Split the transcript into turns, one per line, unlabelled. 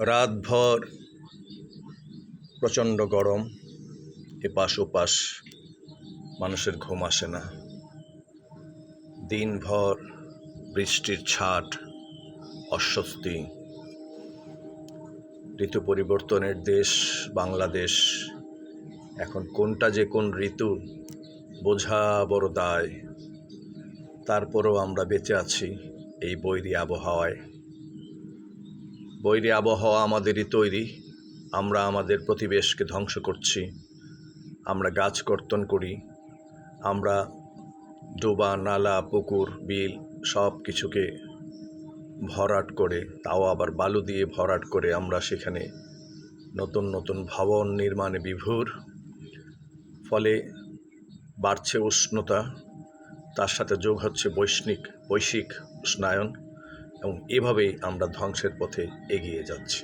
রাতভর প্রচণ্ড গরম, এপাশ ওপাশ মানুষের ঘুম আসে না। দিনভর বৃষ্টির ছাট, অস্বস্তি। ঋতু পরিবর্তনের দেশ, বাংলাদেশ। এখন কোনটা যে কোন ঋতু, বোঝা বড় দায়। তারপরেও আমরা বেঁচে আছি এই বৈরী আবহাওয়ায়। বৈরী আবহাওয়া আমাদেরই তৈরি। আমরা আমাদের প্রতিবেশকে ধ্বংস করছি। আমরা গাছ কর্তন করি। আমরা ডোবা, নালা, পুকুর, বিল সব কিছুকে ভরাট করে, তাও আবার বালু দিয়ে ভরাট করে আমরা সেখানে নতুন নতুন ভবন নির্মাণে বিভোর। ফলে বাড়ছে উষ্ণতা, তার সাথে যোগ হচ্ছে বৈষ্ণিক, বৈশ্বিক উষ্ণায়ন। এবং এভাবেই আমরা ধ্বংসের পথে এগিয়ে যাচ্ছি।